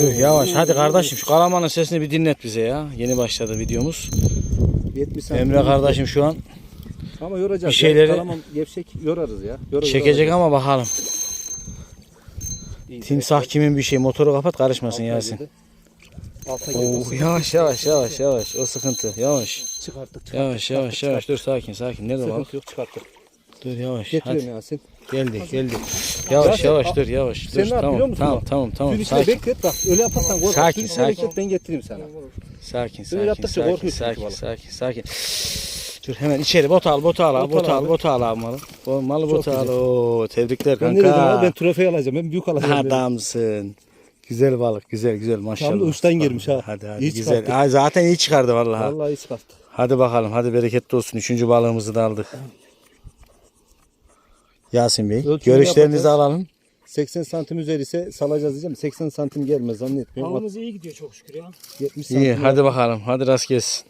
Dur yavaş hadi kardeşim şu kalamanın sesini bir dinlet bize ya. Yeni başladı videomuz. 70 santim. Emre kardeşim şu an Ama yoracağız. Bir şeyleri- Ya. Kalamam gevşek yorarız ya. Yorarız, çekecek yorarız. ama bakalım. İyi, Timsah kimin bir şey motoru kapat karışmasın Alta Yasin. girdi. Alta Oo, girdi. yavaş yavaş yavaş yavaş o sıkıntı yavaş. Çıkarttık çıkarttık. Yavaş yavaş çıkarttık, yavaş dur sakin sakin nerede balık? Sıkıntı yok çıkarttık. Dur yavaş Getiriyorum hadi Yasin. geldi geldi. Yavaş yavaş al- dur yavaş Sen dur ne yap biliyor tamam musun tamam bak? tamam tamam Suyun içinde sakin beklet bak öyle yaparsan korkar. Sakin, içinde sakin. beklet ben getireyim sana. sakin Böyle sakin yaptıkça sakin sakin sakin sakin. Dur hemen içeri bot al bot al Bot bot al al abi. bot al abi malı. O malı Çok bot al. güzel. Oo tebrikler Ben ne dedim kanka. abi ben trofeyi alacağım. Ben büyük alacağım. dedim. Adamsın. Güzel balık güzel güzel maşallah. Tam da uçtan girmiş ha. Hadi hadi İyi güzel. Ha, zaten iyi çıkardı vallahi. Vallahi iyi çıkarttı. Hadi bakalım hadi bereketli olsun. Üçüncü balığımızı da aldık. Yasin Bey Ölçümünü görüşlerinizi yapacağız. alalım. 80 santim üzeri ise salacağız diyeceğim. 80 santim gelmez zannetmiyorum. Balığımız iyi gidiyor çok şükür ya. 70 santim. İyi hadi bakalım hadi rast gelsin.